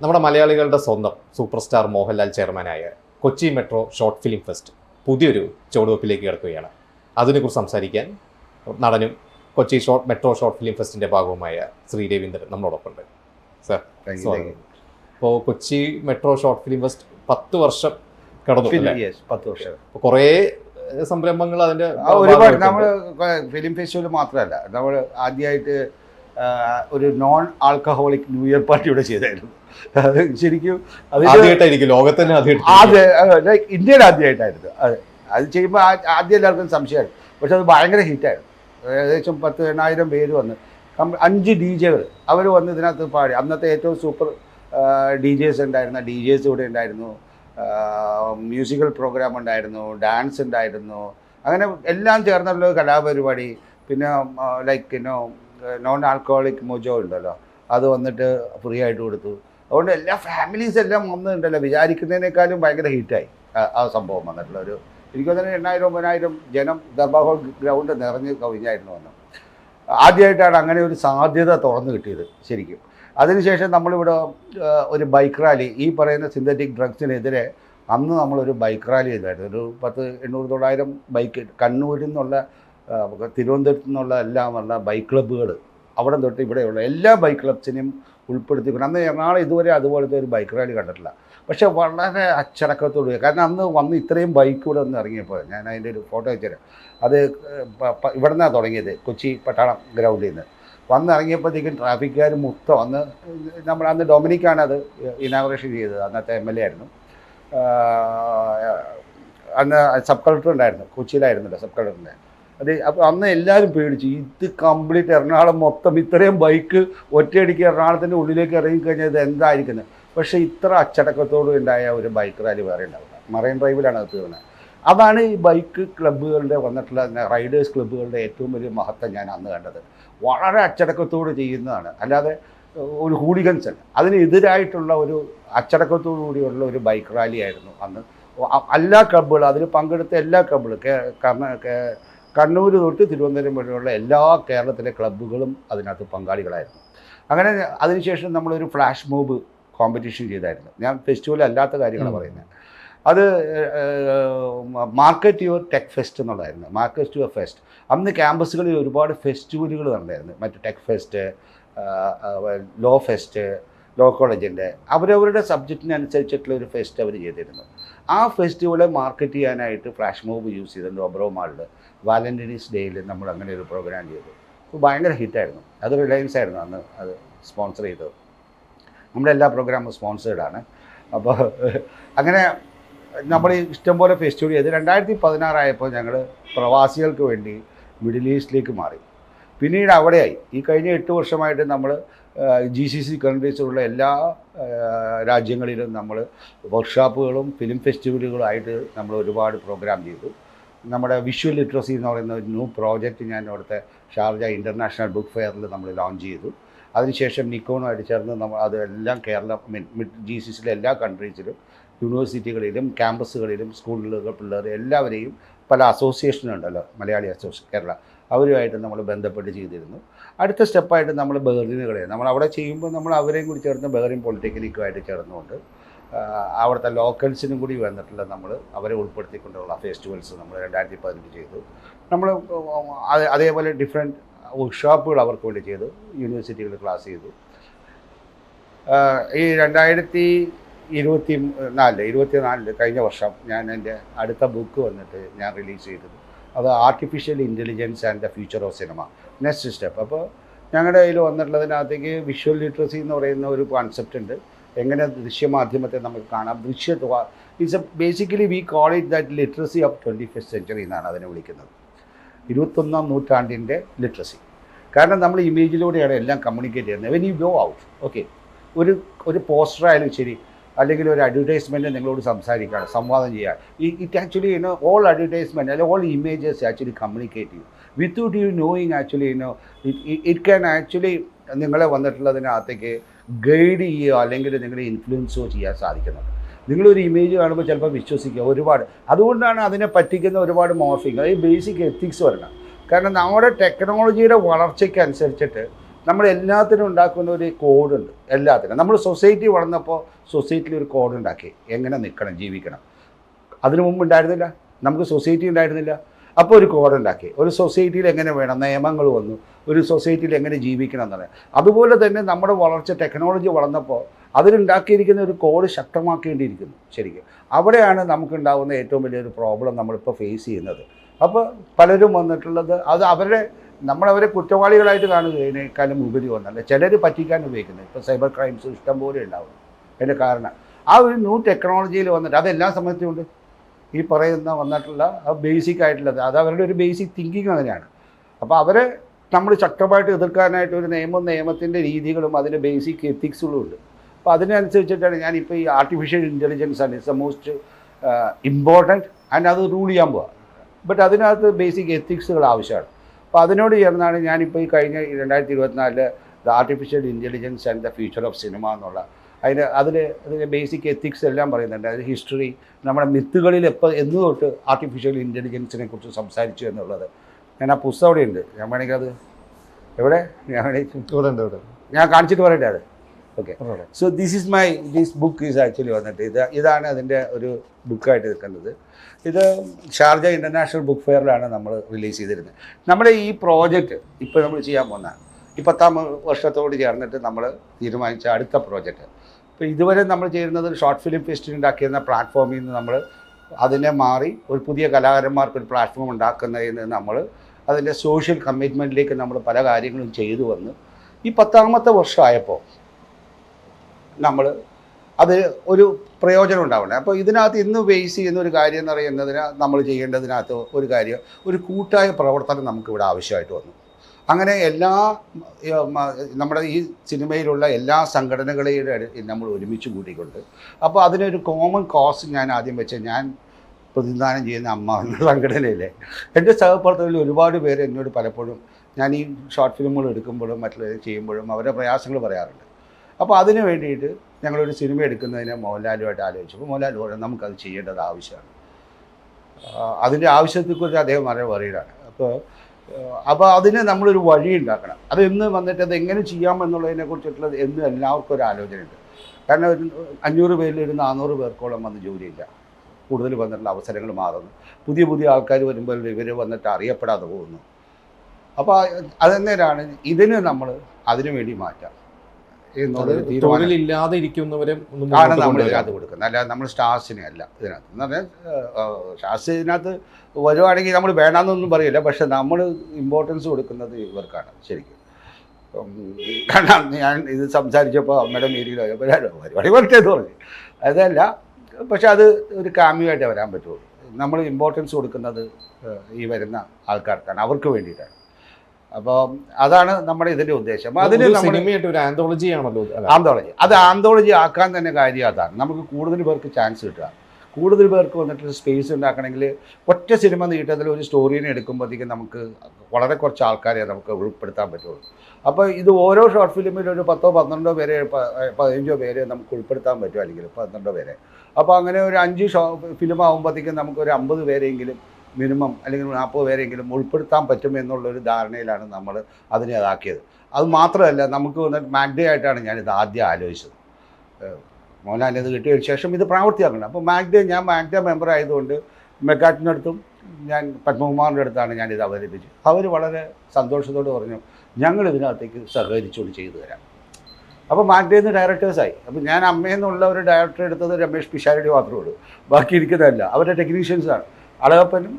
നമ്മുടെ മലയാളികളുടെ സ്വന്തം സൂപ്പർ സ്റ്റാർ മോഹൻലാൽ ചെയർമാനായ Kochi metro short film fest പുതിയൊരു ചുവടുവെപ്പിലേക്ക് കിടക്കുകയാണ്. അതിനെക്കുറിച്ച് സംസാരിക്കാൻ നടനും Kochi short metro short film ഫെസ്റ്റിന്റെ ഭാഗവുമായ ശ്രീ രവീന്ദ്രൻ നമ്മളോടൊപ്പം ഉണ്ട് സർ അപ്പോൾ ഇപ്പോൾ Kochi metro short film fest പത്ത് വർഷം കടന്നു പത്ത് വർഷം. കുറേ സംരംഭങ്ങൾ അതിന്റെ ഒരുപാട് നമ്മൾ ഫിലിം ഫെസ്റ്റിവൽ മാത്രമല്ല നമ്മൾ ആദ്യമായിട്ട് ഒരു non alcoholic new year party ഇവിടെ ചെയ്തായിരുന്നു. അത് ശരിക്കും ആദ്യമായിട്ടായിരിക്കും ലോകത്ത് തന്നെ ആദ്യമായിട്ട് ആദ്യ ലൈക്ക് ഇന്ത്യയിൽ ആദ്യമായിട്ടായിരുന്നു. അതെ അത് ചെയ്യുമ്പോൾ ആദ്യം എല്ലാവർക്കും സംശയമായിരുന്നു. പക്ഷെ അത് ഭയങ്കര ഹിറ്റായിരുന്നു. ഏകദേശം പത്ത് എണ്ണായിരം പേര് വന്ന് അഞ്ച് ഡി ജെകൾ അവർ വന്ന് ഇതിനകത്ത് പാടി. അന്നത്തെ ഏറ്റവും സൂപ്പർ ഡി ജെസ് ഉണ്ടായിരുന്ന ഡി ജെസ് ഇവിടെ ഉണ്ടായിരുന്നു മ്യൂസിക്കൽ പ്രോഗ്രാം ഉണ്ടായിരുന്നു ഡാൻസ് ഉണ്ടായിരുന്നു അങ്ങനെ എല്ലാം ചേർന്നുള്ള കലാപരിപാടി. പിന്നെ ലൈക്ക് ഇന്നോ നോൺ ആൽക്കഹോളിക് മോജോ ഉണ്ടല്ലോ. അത് വന്നിട്ട് ഫ്രീ ആയിട്ട് കൊടുത്തു. അതുകൊണ്ട് എല്ലാ ഫാമിലീസ് എല്ലാം വന്നിട്ടുണ്ടല്ലോ. വിചാരിക്കുന്നതിനേക്കാളും ഭയങ്കര ഹിറ്റായി ആ- സംഭവം വന്നിട്ടുള്ള ഒരു എനിക്ക് തന്നെ എണ്ണായിരം ഒമ്പതിനായിരം ജനം ദർബാർ ഹോൾ ഗ്രൗണ്ട് നിറഞ്ഞ് കവിഞ്ഞായിരുന്നു വന്നു ആദ്യമായിട്ടാണ് അങ്ങനെ ഒരു സാധ്യത തുറന്നു കിട്ടിയത് ശരിക്കും. അതിനുശേഷം നമ്മളിവിടെ ഒരു ബൈക്ക് റാലി ഈ പറയുന്ന സിന്തറ്റിക് ഡ്രഗ്സിനെതിരെ അന്ന് നമ്മളൊരു ബൈക്ക് റാലി ചെയ്തായിരുന്നു. ഒരു പത്ത് എണ്ണൂറ് തൊള്ളായിരം ബൈക്ക് കണ്ണൂരിൽ നിന്നുള്ള തിരുവനന്തപുരത്തു നിന്നുള്ള എല്ലാമുള്ള ബൈക്ക് ക്ലബ്ബുകൾ അവിടെ തൊട്ട് ഇവിടെയുള്ള എല്ലാ ബൈക്ക് ക്ലബ്സിനെയും ഉൾപ്പെടുത്തിക്കൊണ്ട് അന്ന് എറണാകുളം ഇതുവരെ അതുപോലത്തെ ഒരു ബൈക്ക് റാലി കണ്ടിട്ടില്ല. പക്ഷേ വളരെ അച്ചടക്കത്തോട്. കാരണം അന്ന് വന്ന് ഇത്രയും ബൈക്ക് ഇവിടെ ഒന്ന് ഇറങ്ങിയപ്പോൾ ഞാൻ അതിന്റെ ഒരു ഫോട്ടോ വെച്ചുതരാം. അത് ഇവിടെ നിന്നാണ് തുടങ്ങിയത് കൊച്ചി പട്ടാളം ഗ്രൗണ്ടിൽ നിന്ന്. വന്ന് ഇറങ്ങിയപ്പോഴത്തേക്കും ട്രാഫിക്കുകാർ മൊത്തം അന്ന് നമ്മൾ അന്ന് ഡൊമിനിക്കാണ് അത് ഇനാഗുറേഷൻ ചെയ്തത്. അന്നത്തെ എം എൽ എ ആയിരുന്നു. അന്ന് സബ് കളക്ടർ ഉണ്ടായിരുന്നു. കൊച്ചിയിലായിരുന്നല്ലോ സബ് കളക്ടറിന്റെ. അത് അപ്പോൾ അന്ന് എല്ലാവരും പേടിച്ചു. ഇത് കംപ്ലീറ്റ് എറണാകുളം മൊത്തം ഇത്രയും ബൈക്ക് ഒറ്റയടിക്ക് എറണാകുളത്തിന്റെ ഉള്ളിലേക്ക് ഇറങ്ങിക്കഴിഞ്ഞാൽ ഇത് എന്തായിരിക്കുന്നത് പക്ഷേ ഇത്ര അച്ചടക്കത്തോട് ഉണ്ടായ ഒരു ബൈക്ക് റാലി വേറെ ഉണ്ടാവില്ല. മറൈൻ ഡ്രൈവിലാണ് അത് തീർന്നത് അതാണ് ഈ ബൈക്ക് ക്ലബ്ബുകളുടെ വന്നിട്ടുള്ള റൈഡേഴ്സ് ക്ലബ്ബുകളുടെ ഏറ്റവും വലിയ മഹത്വം ഞാൻ അന്ന് കണ്ടത്. വളരെ അച്ചടക്കത്തോട് ചെയ്യുന്നതാണ്. അല്ലാതെ ഒരു ഹൂളിഗൻസ് അല്ല. അതിനെതിരായിട്ടുള്ള ഒരു അച്ചടക്കത്തോടു കൂടിയുള്ള ഒരു ബൈക്ക് റാലി ആയിരുന്നു അന്ന്. എല്ലാ ക്ലബ്ബുകളും അതിൽ പങ്കെടുത്ത എല്ലാ ക്ലബ്ബുകളും കണ്ണൂർ തൊട്ട് തിരുവനന്തപുരം വരെയുള്ള എല്ലാ കേരളത്തിലെ ക്ലബ്ബുകളും അതിനകത്ത് പങ്കാളികളായിരുന്നു. അങ്ങനെ അതിനുശേഷം നമ്മളൊരു ഫ്ലാഷ് മോബ് കോമ്പറ്റീഷൻ ചെയ്തായിരുന്നു. ഞാൻ ഫെസ്റ്റിവൽ അല്ലാത്ത കാര്യങ്ങളാണ് പറയുന്നത് അത് മാർക്കറ്റ് യുവർ ടെക് ഫെസ്റ്റ് എന്നുള്ളതായിരുന്നു. Market your fest. അന്ന് ക്യാമ്പസുകളിൽ ഒരുപാട് ഫെസ്റ്റിവലുകൾ നടന്നായിരുന്നു. മറ്റു tech fest law fest law കോളേജിന്റെ അവരവരുടെ സബ്ജക്റ്റിനനുസരിച്ചിട്ടുള്ള ഒരു ഫെസ്റ്റ് അവർ ചെയ്തിരുന്നു. ആ ഫെസ്റ്റിവലെ മാർക്കറ്റ് ചെയ്യാനായിട്ട് ഫ്ലാഷ് മോബ് യൂസ് ചെയ്തിട്ടുണ്ട്. ഒബ്രോ മാളിൽ വാലന്റൈൻസ് ഡേയിൽ നമ്മൾ അങ്ങനെ ഒരു പ്രോഗ്രാം ചെയ്തു. അപ്പോൾ ഭയങ്കര ഹിറ്റായിരുന്നു അത് റിലയൻസ് ആയിരുന്നു അന്ന് അത് സ്പോൺസർ ചെയ്തത്. നമ്മുടെ എല്ലാ പ്രോഗ്രാമും സ്പോൺസേഡാണ് അപ്പോൾ അങ്ങനെ നമ്മൾ ഇഷ്ടംപോലെ ഫെസ്റ്റിവൽ ചെയ്ത് രണ്ടായിരത്തി പതിനാറായപ്പോൾ ഞങ്ങൾ പ്രവാസികൾക്ക് വേണ്ടി മിഡിൽ ഈസ്റ്റിലേക്ക് മാറി. പിന്നീട് അവിടെയായി. ഈ കഴിഞ്ഞ എട്ട് വർഷമായിട്ട് നമ്മൾ ജി സി സി കൺട്രീസിലുള്ള എല്ലാ രാജ്യങ്ങളിലും നമ്മൾ വർക്ക്ഷോപ്പുകളും ഫിലിം ഫെസ്റ്റിവലുകളായിട്ട് നമ്മൾ ഒരുപാട് പ്രോഗ്രാം ചെയ്തു. നമ്മുടെ വിഷ്വൽ ലിറ്ററസി എന്ന് പറയുന്ന ഒരു ന്യൂ പ്രോജക്റ്റ് ഞാൻ അവിടുത്തെ ഷാർജ ഇന്റർനാഷണൽ ബുക്ക് ഫെയറിൽ നമ്മൾ ലോഞ്ച് ചെയ്തു. അതിനുശേഷം നിക്കോണുമായിട്ട് ചേർന്ന് നമ്മൾ അതെല്ലാം കേരള മിഡ് ജി സി സിയിലെ എല്ലാ കൺട്രീസിലും യൂണിവേഴ്സിറ്റികളിലും ക്യാമ്പസുകളിലും സ്കൂളുകളിലും പിള്ളേർ എല്ലാവരെയും പല അസോസിയേഷനുണ്ടല്ലോ മലയാളി അസോസിയേഷൻ കേരള അവരുമായിട്ട് നമ്മൾ ബന്ധപ്പെട്ട് ചെയ്തിരുന്നു. അടുത്ത സ്റ്റെപ്പായിട്ട് നമ്മൾ ബഹറിനുകളെ നമ്മൾ അവിടെ ചെയ്യുമ്പോൾ നമ്മൾ അവരെയും കൂടി ചേർന്ന് ബഹറിൻ പോളിടെക്നിക്കുമായിട്ട് ചേർന്നുകൊണ്ട് അവിടുത്തെ ലോക്കൽസിനും കൂടി വന്നിട്ടുള്ള നമ്മൾ അവരെ ഉൾപ്പെടുത്തിക്കൊണ്ടുള്ള ഫെസ്റ്റിവൽസ് നമ്മൾ രണ്ടായിരത്തി പതിനെട്ട് ചെയ്തു. നമ്മൾ അതേപോലെ ഡിഫറെന്റ് വർക്ക്ഷോപ്പുകൾ അവർക്ക് വേണ്ടി ചെയ്തു. യൂണിവേഴ്സിറ്റികളിൽ ക്ലാസ് ചെയ്തു. ഈ രണ്ടായിരത്തി ഇരുപത്തി നാലിൽ ഇരുപത്തി നാലിൽ കഴിഞ്ഞ വർഷം ഞാൻ എന്റെ അടുത്ത ബുക്ക് വന്നിട്ട് ഞാൻ റിലീസ് ചെയ്തത്. അത് artificial intelligence and the future of cinema next step അപ്പോൾ ഞങ്ങളുടെ കയ്യിൽ വന്നിട്ടുള്ളതിനകത്തേക്ക് വിഷ്വൽ ലിറ്ററസി എന്ന് പറയുന്ന ഒരു കോൺസെപ്റ്റ് ഉണ്ട്. എങ്ങനെ ദൃശ്യമാധ്യമത്തെ നമുക്ക് കാണാം. ദൃശ്യ it's a basically we call it that literacy of twenty first century എന്നാണ് അതിനെ വിളിക്കുന്നത്. ഇരുപത്തൊന്നാം നൂറ്റാണ്ടിന്റെ ലിറ്ററസി കാരണം നമ്മൾ ഇമേജിലൂടെയാണ് എല്ലാം കമ്മ്യൂണിക്കേറ്റ് ചെയ്യുന്നത്. When you go out okay ഒരു ഒരു പോസ്റ്റർ ആയാലും ശരി അല്ലെങ്കിൽ ഒരു അഡ്വർടൈസ്മെന്റ് നിങ്ങളോട് സംസാരിക്കുകയാണ് സംവാദം ചെയ്യുക it actually you know all advertisement അല്ലെങ്കിൽ ഓൾ ഇമേജസ് ആക്ച്വലി കമ്മ്യൂണിക്കേറ്റ് ചെയ്യും. Without you knowing actually you know it can actually നിങ്ങളെ വന്നിട്ടുള്ളതിനകത്തേക്ക് ഗൈഡ് ചെയ്യുകയോ അല്ലെങ്കിൽ നിങ്ങളെ ഇൻഫ്ലുവൻസോ ചെയ്യാൻ സാധിക്കുന്നുണ്ട്. നിങ്ങളൊരു ഇമേജ് കാണുമ്പോൾ ചിലപ്പോൾ വിശ്വസിക്കുക ഒരുപാട്. അതുകൊണ്ടാണ് അതിനെ പറ്റിക്കുന്ന ഒരുപാട് മോർഫിങ് അത് ബേസിക് എത്തിക്സ് വരണം കാരണം നമ്മുടെ ടെക്നോളജിയുടെ വളർച്ചയ്ക്ക് അനുസരിച്ചിട്ട് നമ്മൾ എല്ലാത്തിനും ഉണ്ടാക്കുന്ന ഒരു കോഡുണ്ട്. എല്ലാത്തിനും. നമ്മൾ സൊസൈറ്റി വളർന്നപ്പോൾ സൊസൈറ്റിയിൽ ഒരു കോഡ് ഉണ്ടാക്കി എങ്ങനെ നിൽക്കണം ജീവിക്കണം. അതിനു മുമ്പ് ഉണ്ടായിരുന്നില്ല. നമുക്ക് സൊസൈറ്റി ഉണ്ടായിരുന്നില്ല. അപ്പോൾ ഒരു കോഡ് ഉണ്ടാക്കി ഒരു സൊസൈറ്റിയിൽ എങ്ങനെ വേണം നിയമങ്ങൾ വന്നു. ഒരു സൊസൈറ്റിയിൽ എങ്ങനെ ജീവിക്കണം എന്നുള്ളത് അതുപോലെ തന്നെ നമ്മുടെ വളർച്ച ടെക്നോളജി വളർന്നപ്പോൾ അതിലുണ്ടാക്കിയിരിക്കുന്ന ഒരു കോഡ് ശക്തമാക്കേണ്ടിയിരിക്കുന്നു ശരിക്കും. അവിടെയാണ് നമുക്കുണ്ടാകുന്ന ഏറ്റവും വലിയൊരു പ്രോബ്ലം നമ്മളിപ്പോൾ ഫേസ് ചെയ്യുന്നത്. അപ്പോൾ പലരും വന്നിട്ടുള്ളത് അത് അവരുടെ നമ്മളവരെ കുറ്റവാളികളായിട്ട് കാണുന്നതിനേക്കാളും ഉപരി ഒന്നല്ല. ചിലർ പറ്റിക്കാൻ ഉപയോഗിക്കുന്നത് ഇപ്പോൾ സൈബർ ക്രൈംസ് ഇഷ്ടം പോലെ ഉണ്ടാവും. അതിന്റെ കാരണം. ആ ഒരു ന്യൂ ടെക്നോളജിയിൽ വന്നിട്ട് അതെല്ലാ സമയത്തും ഉണ്ട്. ഈ പറയുന്ന വന്നിട്ടുള്ള ബേസിക് ആയിട്ടുള്ളത്. അത് അവരുടെ ഒരു ബേസിക് തിങ്കിങ് അങ്ങനെയാണ്. അപ്പോൾ അവരെ നമ്മൾ ശക്തമായിട്ട് എതിർക്കാനായിട്ട് ഒരു നിയമം നിയമത്തിന്റെ രീതികളും അതിന്റെ ബേസിക് എത്തിക്സുകളും ഉണ്ട്. അപ്പോൾ അതിനനുസരിച്ചിട്ടാണ് ഞാനിപ്പോൾ ഈ ആർട്ടിഫിഷ്യൽ ഇന്റലിജൻസ് ആണ്. It's a most important and അത് റൂൾ ചെയ്യാൻ പോവാം. ബട്ട് അതിനകത്ത് ബേസിക് എത്തിക്സുകൾ ആവശ്യമാണ്. അപ്പോൾ അതിനോട് ചേർന്നാണ് ഞാനിപ്പോൾ ഈ കഴിഞ്ഞ രണ്ടായിരത്തി ഇരുപത്തിനാലിൽ the artificial intelligence and the future of cinema എന്നുള്ള. അതിന് അതിൽ അതിന്റെ ബേസിക് എത്തിക്സ് എല്ലാം പറയുന്നുണ്ട്. അതിൽ ഹിസ്റ്ററി നമ്മുടെ മിത്തുകളിൽ എപ്പോൾ എന്ന് തൊട്ട് ആർട്ടിഫിഷ്യൽ ഇന്റലിജൻസിനെ കുറിച്ച് സംസാരിച്ചു എന്നുള്ളത്. ഞാൻ ആ പുസ്തകം അവിടെ ഉണ്ട് ഞാൻ വേണമെങ്കിൽ അത് എവിടെ? ഞാൻ വേണമെങ്കിൽ ഞാൻ കാണിച്ചിട്ട് പറയട്ടെ അത്? Okay so this is my this book is actually വന്നിട്ട് ഇത് ഇതാണ് അതിന്റെ ഒരു ബുക്കായിട്ട് നിൽക്കുന്നത്. ഇത് ഷാർജ ഇന്റർനാഷണൽ ബുക്ക് ഫെയറിലാണ് നമ്മൾ റിലീസ് ചെയ്തിരുന്നത്. നമ്മുടെ ഈ പ്രോജക്റ്റ് ഇപ്പോൾ നമ്മൾ ചെയ്യാൻ പോകുന്ന ഈ പത്താം വർഷത്തോട് ചേർന്നിട്ട് നമ്മൾ തീരുമാനിച്ച അടുത്ത പ്രോജക്റ്റ്. ഇപ്പോൾ ഇതുവരെ നമ്മൾ ചെയ്യുന്നത് ഷോർട്ട് ഫിലിം ഫെസ്റ്റിവൽ ഉണ്ടാക്കിയിരുന്ന പ്ലാറ്റ്ഫോമിൽ നിന്ന് നമ്മൾ അതിനെ മാറി ഒരു പുതിയ കലാകാരന്മാർക്ക് ഒരു പ്ലാറ്റ്ഫോം നിന്ന് നമ്മൾ അതിന്റെ സോഷ്യൽ കമ്മിറ്റ്മെന്റിലേക്ക് നമ്മൾ പല കാര്യങ്ങളും ചെയ്തു വന്ന് ഈ പത്താമത്തെ വർഷമായപ്പോൾ നമ്മൾ അത് ഒരു പ്രയോജനം ഉണ്ടാവണം. അപ്പോൾ ഇതിനകത്ത് ഇന്ന് ബേസ് ചെയ്യുന്ന ഒരു കാര്യം എന്ന് പറയുന്നതിന് നമ്മൾ ചെയ്യേണ്ടതിനകത്ത് ഒരു കാര്യം ഒരു കൂട്ടായ പ്രവർത്തനം നമുക്കിവിടെ ആവശ്യമായിട്ട് വന്നു. അങ്ങനെ എല്ലാ നമ്മുടെ ഈ സിനിമയിലുള്ള എല്ലാ സംഘടനകളെയും നമ്മൾ ഒരുമിച്ച് കൂട്ടിക്കൊണ്ട് അപ്പോൾ അതിനൊരു കോമൺ കോസ് ഞാൻ ആദ്യം വെച്ച ഞാൻ പ്രതിനിധാനം ചെയ്യുന്ന അമ്മ എന്ന സംഘടനയിലെ എന്റെ സഹപ്രവർത്തകരിൽ ഒരുപാട് പേര് എന്നോട് പലപ്പോഴും ഞാൻ ഈ ഷോർട്ട് ഫിലിമുകൾ എടുക്കുമ്പോഴും മറ്റുള്ളവരെ ചെയ്യുമ്പോഴും അവരുടെ പ്രയാസങ്ങൾ പറയാറുണ്ട്. അപ്പോൾ അതിന് വേണ്ടിയിട്ട് ഞങ്ങളൊരു സിനിമ എടുക്കുന്നതിന് മോഹൻലാലുമായിട്ട് ആലോചിച്ചപ്പോൾ മോഹൻലാൽ പറഞ്ഞു നമുക്കത് ചെയ്യേണ്ടത് ആവശ്യമാണ്. അതിന്റെ ആവശ്യത്തെക്കുറിച്ച് അദ്ദേഹം വളരെ വറീഡാണ് അപ്പോൾ അപ്പോൾ അതിന് നമ്മളൊരു വഴി ഉണ്ടാക്കണം. അത് എന്ന് വന്നിട്ട് അത് എങ്ങനെ ചെയ്യാം എന്നുള്ളതിനെ കുറിച്ചിട്ടുള്ളത് എന്ന് എല്ലാവർക്കും ഒരു ആലോചനയുണ്ട്. കാരണം ഒരു അഞ്ഞൂറ് പേരിൽ ഒരു നാനൂറ് പേർക്കോളം വന്ന് ജോലിയില്ല. കൂടുതൽ വന്നിട്ടുള്ള അവസരങ്ങൾ മാറുന്നു. പുതിയ പുതിയ ആൾക്കാർ വരുമ്പോൾ ഇവർ വന്നിട്ട് അറിയപ്പെടാതെ പോകുന്നു. അപ്പോൾ അതെന്നേരാണ് ഇതിന് നമ്മൾ അതിനു വേണ്ടി മാറ്റാം. അത് തൊഴിലില്ലാതെ ഇരിക്കുന്നവരും ആണ് നമ്മൾ. ഇതിനകത്ത് കൊടുക്കുന്നത്. അല്ലാതെ നമ്മൾ സ്റ്റാർസിനെ അല്ല ഇതിനകത്ത്. എന്ന് പറഞ്ഞാൽ സ്റ്റാർസ് ഇതിനകത്ത് വരുവാണെങ്കിൽ നമ്മൾ വേണമെന്നൊന്നും പറയില്ല. പക്ഷെ നമ്മൾ ഇമ്പോർട്ടൻസ് കൊടുക്കുന്നത് ഇവർക്കാണ്. ശരിക്കും. കാരണം ഞാൻ ഇത് സംസാരിച്ചപ്പോൾ അമ്മയുടെ മീരിയിൽ പരിപാടി വരട്ടെ എന്ന് പറഞ്ഞു. അതല്ല പക്ഷെ അത് ഒരു കാമ്യമായിട്ടേ വരാൻ പറ്റുള്ളൂ. നമ്മൾ ഇമ്പോർട്ടൻസ് കൊടുക്കുന്നത് ഈ വരുന്ന ആൾക്കാർക്കാണ്. അവർക്ക് വേണ്ടിയിട്ടാണ്. അപ്പോൾ അതാണ് നമ്മുടെ ഇതിന്റെ ഉദ്ദേശം. അതിന് സിനിമയായിട്ട് ഒരു ആന്തോളജി ആണല്ലോ. ആന്തോളജി അത് ആന്തോളജി ആക്കാൻ തന്നെ കാര്യം അതാണ്. നമുക്ക് കൂടുതൽ പേർക്ക് ചാൻസ് കിട്ടുക. കൂടുതൽ പേർക്ക് വന്നിട്ട് സ്പേസ് ഉണ്ടാക്കണമെങ്കിൽ ഒറ്റ സിനിമ നീട്ടത്തിൽ ഒരു സ്റ്റോറീനെ എടുക്കുമ്പോഴത്തേക്കും നമുക്ക് വളരെ കുറച്ച് ആൾക്കാരെ നമുക്ക് ഉൾപ്പെടുത്താൻ പറ്റുള്ളൂ. അപ്പോൾ ഇത് ഓരോ ഷോർട്ട് ഫിലിമിലും ഒരു പത്തോ പന്ത്രണ്ടോ പേരെ പതിനഞ്ചോ പേരെ നമുക്ക് ഉൾപ്പെടുത്താൻ പറ്റും അല്ലെങ്കിൽ പന്ത്രണ്ടോ പേരെ. അപ്പോൾ അങ്ങനെ ഒരു അഞ്ച് ഷോ ഫിലിം ആകുമ്പോഴത്തേക്കും നമുക്ക് ഒരു അമ്പത് പേരെങ്കിലും മിനിമം അല്ലെങ്കിൽ നാൽപ്പത് പേരെങ്കിലും ഉൾപ്പെടുത്താൻ പറ്റും എന്നുള്ളൊരു ധാരണയിലാണ് നമ്മൾ അതിനെ അതാക്കിയത്. അത് മാത്രമല്ല നമുക്ക് വന്നിട്ട് മാഗ്ഡേ ആയിട്ടാണ് ഞാനിത് ആദ്യം ആലോചിച്ചത്. മോഹൻലാലിന് ഇത് ശേഷം ഇത് പ്രാവർത്തിയാക്കണം അപ്പോൾ മാഗ്ഡേ ഞാൻ മാഗ്ഡേ മെമ്പർ ആയതുകൊണ്ട് മെക്കാട്ടിന്റെ അടുത്തും ഞാൻ പത്മകുമാറിന്റെ അടുത്താണ് ഞാനിത് അവതരിപ്പിച്ചത്. അവർ വളരെ സന്തോഷത്തോട് പറഞ്ഞു ഞങ്ങൾ ഇതിനകത്തേക്ക് സഹകരിച്ചുകൊണ്ട് ചെയ്തു തരാം. അപ്പോൾ മാഗ്ഡേന്ന് ഡയറക്ടേഴ്സായി അപ്പോൾ ഞാൻ അമ്മയെന്നുള്ള ഒരു ഡയറക്ടർ എടുത്തത് രമേഷ് പിഷാരടി മാത്രമേ ഉള്ളൂ. ബാക്കി ഇരിക്കുന്നതല്ല അവരുടെ ടെക്നീഷ്യൻസാണ് അളകപ്പനും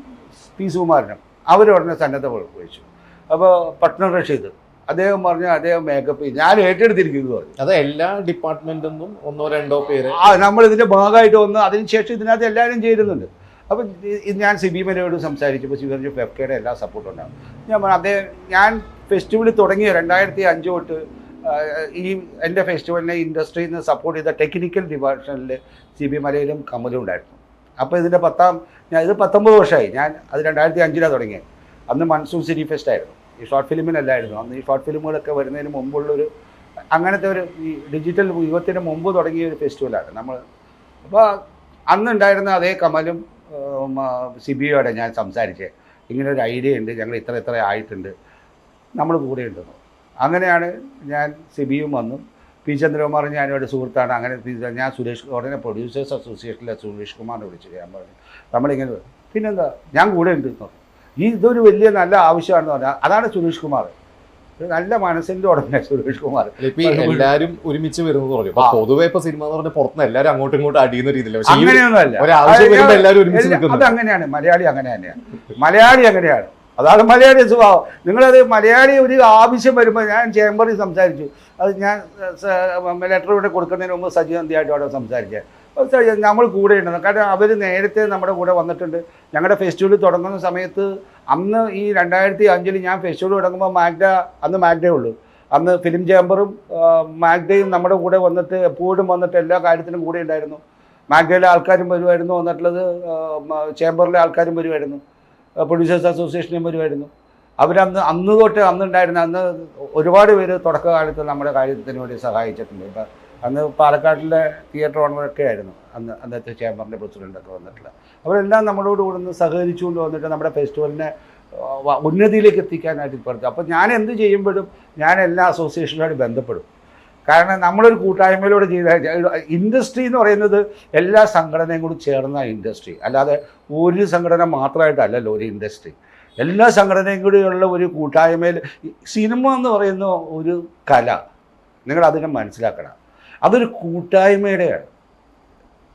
പി സുകുമാരനും അവർ ഉടനെ സന്നദ്ധ വഹിച്ചു അപ്പോൾ പട്ന റഷീദ് അദ്ദേഹം പറഞ്ഞു അദ്ദേഹം മേക്കപ്പ് ഞാൻ ഏറ്റെടുത്തിരിക്കുന്നു പറഞ്ഞു. അത് എല്ലാ ഡിപ്പാർട്ട്മെന്റിൽ നിന്നും ഒന്നോ രണ്ടോ പേര്. ആ നമ്മൾ ഇതിന്റെ ഭാഗമായിട്ട് വന്ന് അതിനുശേഷം ഇതിനകത്ത് എല്ലാവരും ചേരുന്നുണ്ട്. അപ്പം ഇത് ഞാൻ സിബി മലയോട് സംസാരിച്ചപ്പോൾ സിബി പറഞ്ഞു ഫെഫ്കയുടെ എല്ലാ സപ്പോർട്ടും ഉണ്ടാകും ഞാൻ പറഞ്ഞു അദ്ദേഹം ഞാൻ ഫെസ്റ്റിവൽ തുടങ്ങിയ രണ്ടായിരത്തി അഞ്ച് തൊട്ട് ഈ എന്റെ ഫെസ്റ്റിവലിനെ ഇൻഡസ്ട്രിയിൽ നിന്ന് സപ്പോർട്ട് ചെയ്ത ടെക്നിക്കൽ ഡിപ്പാർട്ട്മെന്റിൽ സി ബി മലയിലും കമലും ഉണ്ടായിരുന്നു. അപ്പോൾ ഇതിന്റെ പത്താം ഞാൻ ഇത് പത്തൊമ്പത് വർഷമായി. ഞാൻ അത് രണ്ടായിരത്തി അഞ്ചിലാണ് തുടങ്ങിയത്. അന്ന് മൺസൂൺ സിറ്റി ഫെസ്റ്റ് ആയിരുന്നു. ഈ ഷോർട്ട് ഫിലിമിനല്ലായിരുന്നു. അന്ന് ഈ ഷോർട്ട് ഫിലിമുകളൊക്കെ വരുന്നതിന് മുമ്പുള്ളൊരു അങ്ങനത്തെ ഒരു ഈ ഡിജിറ്റൽ യുഗത്തിന് മുമ്പ് തുടങ്ങിയ ഒരു ഫെസ്റ്റിവലാണ് നമ്മൾ. അപ്പോൾ അന്നുണ്ടായിരുന്ന അതേ കമലും സിബിയോടെ ഞാൻ സംസാരിച്ചേ ഇങ്ങനെ ഒരു ഐഡിയ ഉണ്ട് ഞങ്ങൾ ഇത്ര ഇത്ര ആയിട്ടുണ്ട് നമ്മൾ കൂടെ ഉണ്ടെന്നു. അങ്ങനെയാണ് ഞാൻ സിബിയും വന്നു. പി ചന്ദ്രകുമാർ ഞാനോട് സുഹൃത്താണ്. അങ്ങനെ ഞാൻ സുരേഷ് ഉടനെ പ്രൊഡ്യൂസേഴ്സ് അസോസിയേഷനിലെ സുരേഷ് കുമാറിനെ വിളിച്ചു ഞാൻ പറഞ്ഞു. നമ്മളിങ്ങനെ പിന്നെന്താ? ഞാൻ കൂടെ ഉണ്ട് ഈ ഇതൊരു വലിയ നല്ല ആവശ്യമാണെന്ന് പറഞ്ഞാൽ അതാണ് സുരേഷ് കുമാർ. നല്ല മനസ്സിന്റെ ഉടനെ സുരേഷ് കുമാർ. എല്ലാവരും എല്ലാരും ഒരുമിച്ച് വരുന്നത് പറഞ്ഞു. പൊതുവെ ഇപ്പൊ സിനിമ എന്ന് പറഞ്ഞ പുറത്തുനിന്ന് എല്ലാവരും അങ്ങോട്ടും ഇങ്ങോട്ടും അടിയുന്ന രീതിയില്ല അങ്ങനെയൊന്നും അല്ല അത് അങ്ങനെയാണ് മലയാളി അങ്ങനെ തന്നെയാണ്. മലയാളി അങ്ങനെയാണ്. അതാണ് മലയാളി സ്വഭാവം. നിങ്ങളത് മലയാളി ഒരു ആവശ്യം വരുമ്പോൾ ഞാൻ ചേംബറിൽ സംസാരിച്ചു. അത് ഞാൻ ലെറ്റർ ഇവിടെ കൊടുക്കുന്നതിന് മുമ്പ് സജീവന്തിയായിട്ട് അവിടെ സംസാരിച്ചത് നമ്മൾ കൂടെ ഉണ്ടെന്ന് കാരണം അവർ നേരത്തെ നമ്മുടെ കൂടെ വന്നിട്ടുണ്ട്. ഞങ്ങളുടെ ഫെസ്റ്റിവൽ തുടങ്ങുന്ന സമയത്ത് അന്ന് ഈ രണ്ടായിരത്തി അഞ്ചിൽ ഞാൻ ഫെസ്റ്റിവൽ തുടങ്ങുമ്പോൾ മാഗ്ഡ അന്ന് മാഗ്ഡേ ഉള്ളൂ. അന്ന് ഫിലിം ചേംബറും മാഗ്ഡയും നമ്മുടെ കൂടെ വന്നിട്ട് എപ്പോഴും വന്നിട്ട് എല്ലാ കാര്യത്തിനും കൂടെ ഉണ്ടായിരുന്നു. മാഗ്ഡയിലെ ആൾക്കാരും വരുമായിരുന്നു. വന്നിട്ടുള്ളത് ചേംബറിലെ ആൾക്കാരും വരുമായിരുന്നു. പ്രൊഡ്യൂസേഴ്സ് അസോസിയേഷനും വരുമായിരുന്നു. അവരന്ന് അന്ന് തൊട്ട് അന്നുണ്ടായിരുന്ന അന്ന് ഒരുപാട് പേര് തുടക്കകാലത്ത് നമ്മുടെ കാര്യത്തിന് വേണ്ടി സഹായിച്ചിട്ടുണ്ട്. ഇപ്പം അന്ന് പാലക്കാട്ടിലെ തിയേറ്റർ ഓണറൊക്കെ ആയിരുന്നു. അന്ന് അന്നത്തെ ചേംബറിന്റെ പ്രസിഡന്റൊക്കെ വന്നിട്ടുള്ള അവരെല്ലാം നമ്മളോട് കൂടെ ഒന്ന് സഹകരിച്ചുകൊണ്ട് വന്നിട്ട് നമ്മുടെ ഫെസ്റ്റിവലിനെ ഉന്നതിയിലേക്ക് എത്തിക്കാനായിട്ട് പറഞ്ഞു അപ്പോൾ ഞാൻ എന്ത് ചെയ്യുമ്പോഴും ഞാൻ എല്ലാ അസോസിയേഷനുമായിട്ട് ബന്ധപ്പെടും. കാരണം നമ്മളൊരു കൂട്ടായ്മയിലൂടെ ചെയ്ത ഇൻഡസ്ട്രി എന്ന് പറയുന്നത് എല്ലാ സംഘടനയും കൂടി ചേർന്ന ഇൻഡസ്ട്രി അല്ലാതെ ഒരു സംഘടന മാത്രമായിട്ടല്ലല്ലോ ഒരു ഇൻഡസ്ട്രി എല്ലാ സംഘടനയും കൂടിയുള്ള ഒരു കൂട്ടായ്മയിൽ സിനിമ എന്ന് പറയുന്ന ഒരു കല നിങ്ങൾ അതിനെ മനസ്സിലാക്കണം. അതൊരു കൂട്ടായ്മയുടെയാണ്.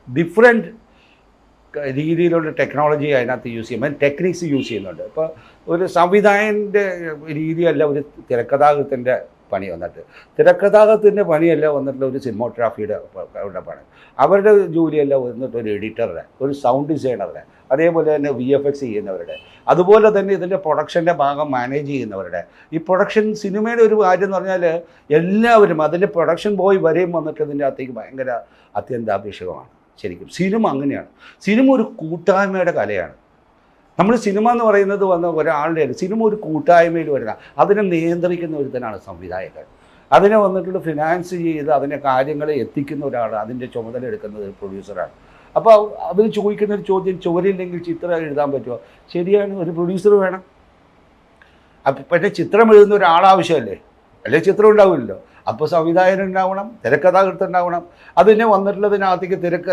ഡിഫറെന്റ് രീതിയിലുള്ള ടെക്നോളജി അതിനകത്ത് യൂസ് ചെയ്യുമ്പോൾ ടെക്നിക്സ് യൂസ് ചെയ്യുന്നുണ്ട്. ഇപ്പോൾ ഒരു സംവിധായകന്റെ രീതിയല്ല ഒരു തിരക്കഥാകൃത്തിന്റെ പണി വന്നിട്ട്. തിരക്കഥാകത്തിന്റെ പണിയല്ല വന്നിട്ടുള്ള ഒരു സിനിമോഗ്രാഫിയുടെ പണി. അവരുടെ ജോലിയല്ല വന്നിട്ട് ഒരു എഡിറ്ററുടെ ഒരു സൗണ്ട് ഡിസൈനറുടെ അതേപോലെ തന്നെ വി എഫ് എക്സ് ചെയ്യുന്നവരുടെ അതുപോലെ തന്നെ ഇതിന്റെ പ്രൊഡക്ഷന്റെ ഭാഗം മാനേജ് ചെയ്യുന്നവരുടെ. ഈ പ്രൊഡക്ഷൻ സിനിമയുടെ ഒരു കാര്യം എന്ന് പറഞ്ഞാൽ എല്ലാവരും അതിന്റെ പ്രൊഡക്ഷൻ ബോയ് വരെയും വന്നിട്ട് ഇതിന്റെ അകത്തേക്ക് ഭയങ്കര അത്യന്താപേക്ഷകമാണ് ശരിക്കും സിനിമ അങ്ങനെയാണ്. സിനിമ ഒരു കൂട്ടായ്മയുടെ കലയാണ്. നമ്മൾ സിനിമ എന്ന് പറയുന്നത് വന്ന ഒരാളുടെ. സിനിമ ഒരു കൂട്ടായ്മയിൽ വരുന്ന അതിനെ നിയന്ത്രിക്കുന്ന ഒരുത്തനാണ് സംവിധായകൻ. അതിനെ വന്നിട്ടുള്ള ഫിനാൻസ് ചെയ്ത് അതിനെ കാര്യങ്ങളെ എത്തിക്കുന്ന ഒരാൾ അതിന്റെ ചുമതല എടുക്കുന്നത് ഒരു പ്രൊഡ്യൂസറാണ്. അപ്പോൾ അവർ ചോദിക്കുന്ന ഒരു ചോദ്യം ചുവരില്ലെങ്കിൽ ചിത്രം എഴുതാൻ പറ്റുമോ? ശരിയാണ് ഒരു പ്രൊഡ്യൂസർ വേണം. അപ്പം പിന്നെ ചിത്രം എഴുതുന്ന ഒരാളാവശ്യമല്ലേ അല്ലെ ചിത്രം ഉണ്ടാവില്ലല്ലോ അപ്പോൾ സംവിധായകൻ ഉണ്ടാവണം തിരക്കഥാകൃത്ത് ഉണ്ടാവണം. അതിനെ വന്നിട്ടുള്ളതിനകത്തേക്ക് തിരക്ക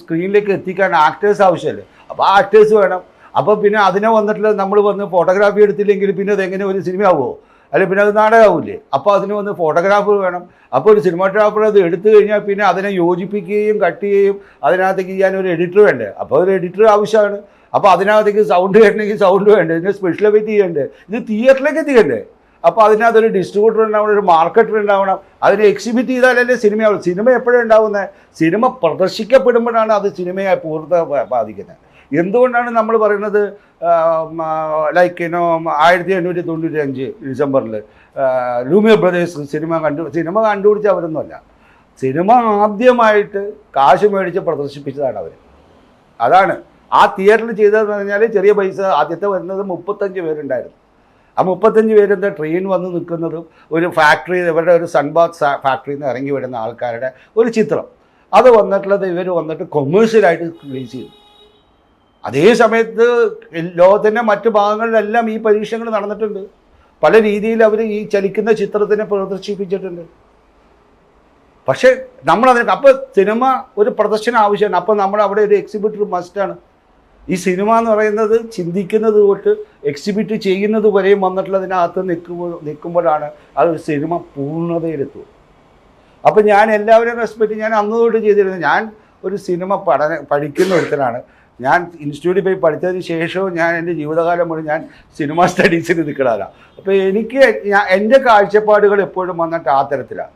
സ്ക്രീനിലേക്ക് എത്തിക്കാൻ ആക്ടേഴ്സ് ആവശ്യമല്ലേ? അപ്പോൾ ആ ആക്ടേഴ്സ് വേണം. അപ്പോൾ പിന്നെ അതിനെ വന്നിട്ടുള്ള നമ്മൾ വന്ന് ഫോട്ടോഗ്രാഫി എടുത്തില്ലെങ്കിൽ പിന്നെ അതെങ്ങനെ ഒരു സിനിമ ആവുമോ അല്ലെ പിന്നെ അത് നാടകമാവില്ലേ? അപ്പോൾ അതിന് വന്ന് ഫോട്ടോഗ്രാഫർ വേണം. അപ്പോൾ ഒരു സിനിമാറ്റോഗ്രാഫർ അത് എടുത്തു കഴിഞ്ഞാൽ പിന്നെ അതിനെ യോജിപ്പിക്കുകയും കട്ട് ചെയ്യുകയും അതിനകത്തേക്ക് ചെയ്യാൻ ഒരു എഡിറ്റർ വേണ്ടേ? അപ്പോൾ ഒരു എഡിറ്റർ ആവശ്യമാണ്. അപ്പോൾ അതിനകത്തേക്ക് സൗണ്ട് വേണമെങ്കിൽ സൗണ്ട് വേണ്ടേ? ഇതിനെ സ്പെഷ്യൽ എഫക്റ്റ് ചെയ്യണ്ടേ? ഇത് തിയേറ്ററിലേക്ക് എത്തിക്കണ്ടേ? അപ്പോൾ അതിനകത്തൊരു ഡിസ്ട്രിബ്യൂട്ടർ ഉണ്ടാവണം ഒരു മാർക്കറ്റർ ഉണ്ടാവണം. അതിനെ എക്സിബിറ്റ് ചെയ്താലല്ലേ സിനിമയാവും സിനിമ എപ്പോഴും ഉണ്ടാവുന്നത്? സിനിമ പ്രദർശിക്കപ്പെടുമ്പോഴാണ് അത് സിനിമയെ പൂർണ ബാധിക്കുന്നത്. എന്തുകൊണ്ടാണ് നമ്മൾ പറയുന്നത് ലൈക്ക് ഇനോ ആയിരത്തി എണ്ണൂറ്റി തൊണ്ണൂറ്റി അഞ്ച് ഡിസംബറിൽ ലൂമിയ ബ്രദേഴ്സ് സിനിമ കണ്ടു സിനിമ കണ്ടുപിടിച്ച അവരൊന്നുമല്ല. സിനിമ ആദ്യമായിട്ട് കാശ് മേടിച്ച് പ്രദർശിപ്പിച്ചതാണ് അവർ അതാണ്. ആ തിയേറ്ററിൽ ചെയ്തതെന്ന് പറഞ്ഞാൽ ചെറിയ പൈസ ആദ്യത്തെ വരുന്നത് മുപ്പത്തഞ്ച് പേരുണ്ടായിരുന്നു. ആ മുപ്പത്തഞ്ച് പേരെന്താ ട്രെയിൻ വന്ന് നിൽക്കുന്നതും ഒരു ഫാക്ടറി ഇവരുടെ ഒരു സൺബാത്ത് ഫാക്ടറിയിൽ നിന്ന് ഇറങ്ങി വരുന്ന ആൾക്കാരുടെ ഒരു ചിത്രം. അത് വന്നിട്ടുള്ളത് ഇവർ വന്നിട്ട് കൊമേഴ്ഷ്യലായിട്ട് റിലീസ് ചെയ്തു. അതേ സമയത്ത് ലോകത്തിന്റെ മറ്റു ഭാഗങ്ങളിലെല്ലാം ഈ പരീക്ഷണങ്ങൾ നടന്നിട്ടുണ്ട്. പല രീതിയിൽ അവർ ഈ ചലിക്കുന്ന ചിത്രത്തിനെ പ്രദർശിപ്പിച്ചിട്ടുണ്ട്. പക്ഷേ നമ്മളതിന് അപ്പോൾ സിനിമ ഒരു പ്രദർശനം ആവശ്യമാണ്. അപ്പോൾ നമ്മൾ അവിടെ ഒരു എക്സിബിറ്റർ മസ്റ്റാണ് ഈ സിനിമ എന്ന് പറയുന്നത് ചിന്തിക്കുന്നത് തൊട്ട് എക്സിബിറ്റ് ചെയ്യുന്നത് വരെയും വന്നിട്ടുള്ളതിനകത്ത് നിൽക്കുമ്പോൾ നിൽക്കുമ്പോഴാണ് അതൊരു സിനിമ പൂർണതയിലെത്തുക. അപ്പം ഞാൻ എല്ലാവരെയും റെസ്പെക്റ്റ് ഞാൻ അന്ന് തൊട്ട് ചെയ്തിരുന്നത് ഞാൻ ഒരു സിനിമ പഠന പഠിക്കുന്ന ഒരുത്തനാണ്. ഞാൻ ഇൻസ്റ്റിറ്റ്യൂട്ടിൽ പോയി പഠിച്ചതിന് ശേഷവും ഞാൻ എന്റെ ജീവിതകാലം മുഴുവൻ ഞാൻ സിനിമ സ്റ്റഡീസിന് നിൽക്കണതാണ്. അപ്പോൾ എനിക്ക് ഞാൻ എന്റെ കാഴ്ചപ്പാടുകൾ എപ്പോഴും വന്നിട്ട് ആ തരത്തിലാണ്.